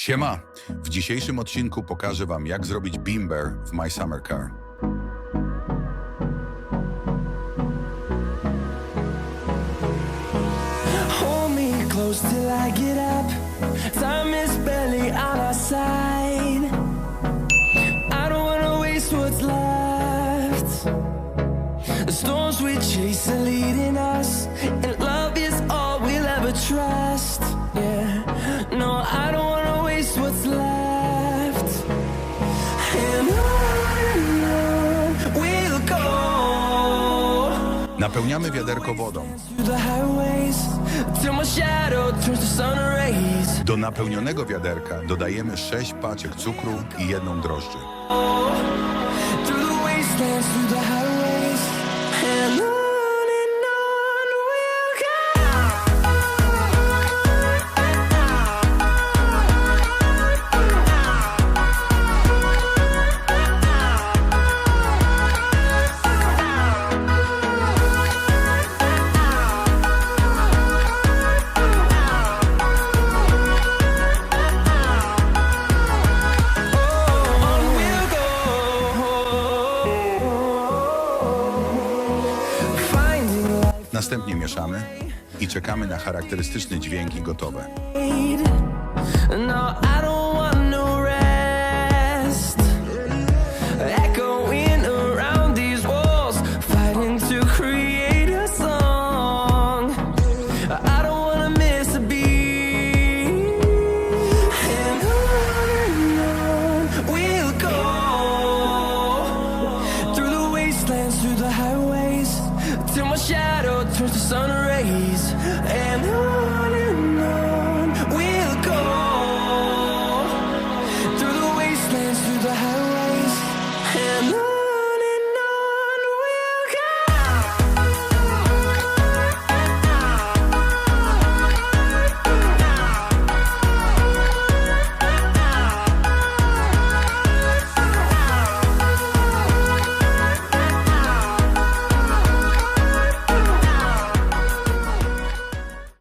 Siema! W dzisiejszym odcinku pokażę Wam, jak zrobić bimber w My Summer Car. Hold me close till I get up. Time is barely on our side. I don't wanna waste what's left. The storms we chase are leading us, and love is all we'll ever trust. Yeah, no, I don't Napełniamy wiaderko wodą. Do napełnionego wiaderka dodajemy 6 paczek cukru i jedną drożdży. Następnie mieszamy i czekamy na charakterystyczne dźwięki gotowe. No, sun rays.